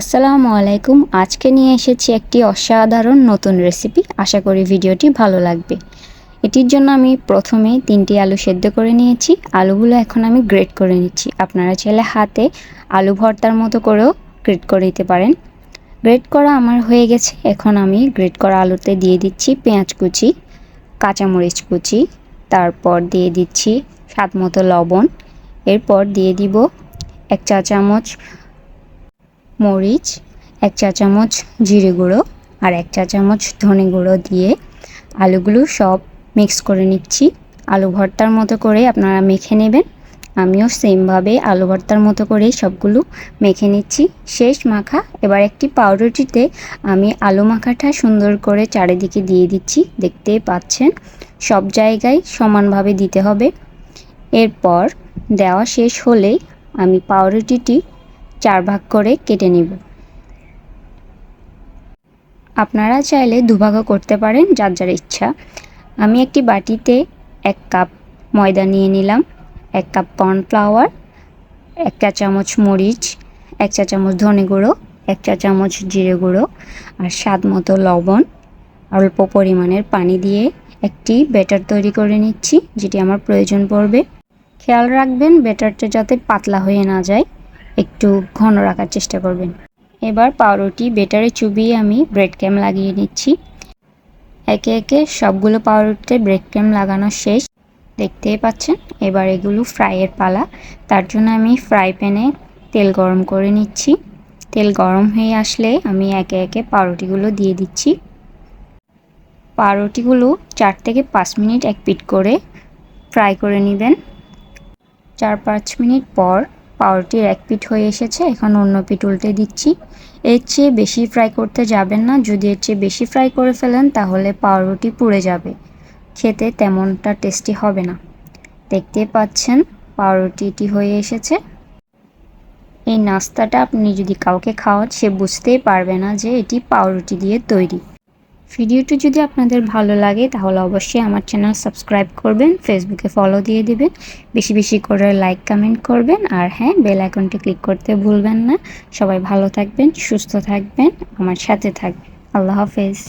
আসসালামু আলাইকুম। আজকে নিয়ে এসেছি একটি অসাধারণ নতুন রেসিপি আশা করি ভিডিওটি ভালো লাগবে। এটির জন্য আমি প্রথমে তিনটি আলু সেদ্ধ করে নিয়েছি। আলুগুলো এখন আমি গ্রেট করে নিচ্ছি। আপনারা চাইলে হাতে আলু ভর্তার মতো করেও গ্রেট করে দিতে পারেন। গ্রেট করা আমার হয়ে গেছে। এখন আমি গ্রেট করা আলুতে দিয়ে দিচ্ছি পেঁয়াজ কুচি, কাঁচামরিচ কুচি, তারপর দিয়ে দিচ্ছি স্বাদ মতো লবণ। এরপর দিয়ে দিব এক চা চামচ মরিচ, এক চা চামচ জিরে গুঁড়ো আর এক চা চামচ ধনে গুঁড়ো দিয়ে আলুগুলো সব মিক্স করে নিচ্ছি। আলু ভর্তার মতো করে আপনারা মেখে নেবেন। আমিও সেমভাবে আলু ভর্তার মতো করেই সবগুলো মেখে নিচ্ছি। শেষ মাখা, এবার একটি পাউরুটিতে আমি আলু মাখাটা সুন্দর করে চারিদিকে দিয়ে দিচ্ছি। দেখতেই পাচ্ছেন, সব জায়গায় সমানভাবে দিতে হবে। এরপর দেওয়া শেষ হলেই আমি পাউরুটিটি চার ভাগ করে কেটে নিব। আপনারা চাইলে দুভাগও করতে পারেন, যার যার ইচ্ছা। আমি একটি বাটিতে এক কাপ ময়দা নিয়ে নিলাম, এক কাপ কর্নফ্লাওয়ার, এক চা চামচ মরিচ, এক চা চামচ ধনে গুঁড়ো, এক চা চামচ জিরে গুঁড়ো আর স্বাদ মতো লবণ। অল্প পরিমাণের পানি দিয়ে একটি ব্যাটার তৈরি করে নিচ্ছি, যেটি আমার প্রয়োজন পড়বে। খেয়াল রাখবেন, ব্যাটারটা যাতে পাতলা হয়ে না যায়। একটু ঘন রাখার চেষ্টা করবেন। এবার পাউরুটি, বেটারে চুবিয়ে আমি ব্রেড ক্যাম লাগিয়ে নিচ্ছি। একে একে সবগুলো পাউরুটিতে ব্রেড ক্যাম লাগানো শেষ। দেখতেই পাচ্ছেন, এবার এগুলো ফ্রাইয়ের পালা। তার জন্য আমি ফ্রাই প্যানে তেল গরম করে নিচ্ছি। তেল গরম হয়ে আসলে আমি একে একে পাউরুটিগুলো দিয়ে দিচ্ছি। পাউরুটিগুলো চার থেকে পাঁচ মিনিট এক পিট করে ফ্রাই করে নেবেন। চার পাঁচ মিনিট পর পাউরুটির এক পিঠ হয়ে এসেছে, এখন অন্য পিঠ উল্টে দিচ্ছি। এর চেয়ে বেশি ফ্রাই করতে যাবেন না, যদি এর চেয়ে বেশি ফ্রাই করে ফেলেন, তাহলে পাউরুটি পুড়ে যাবে। খেতে তেমনটা টেস্টি হবে না। দেখতে পাচ্ছেন, পাউরুটিটি হয়ে এসেছে। এই নাস্তাটা আপনি যদি কাউকে খাওয়ান, সে বুঝতেই পারবে না যে এটি পাউরুটি দিয়ে তৈরি। ভিডিওটি যদি আপনাদের ভালো লাগে, তাহলে অবশ্যই আমার চ্যানেল সাবস্ক্রাইব করবেন ফেসবুকে ফলো দিয়ে দেবেন, বেশি বেশি করে লাইক কমেন্ট করবেন, আর হ্যাঁ বেল আইকনটি ক্লিক করতে ভুলবেন না। সবাই ভালো থাকবেন, সুস্থ থাকবেন, আমার সাথে থাকবেন। আল্লাহ হাফেজ।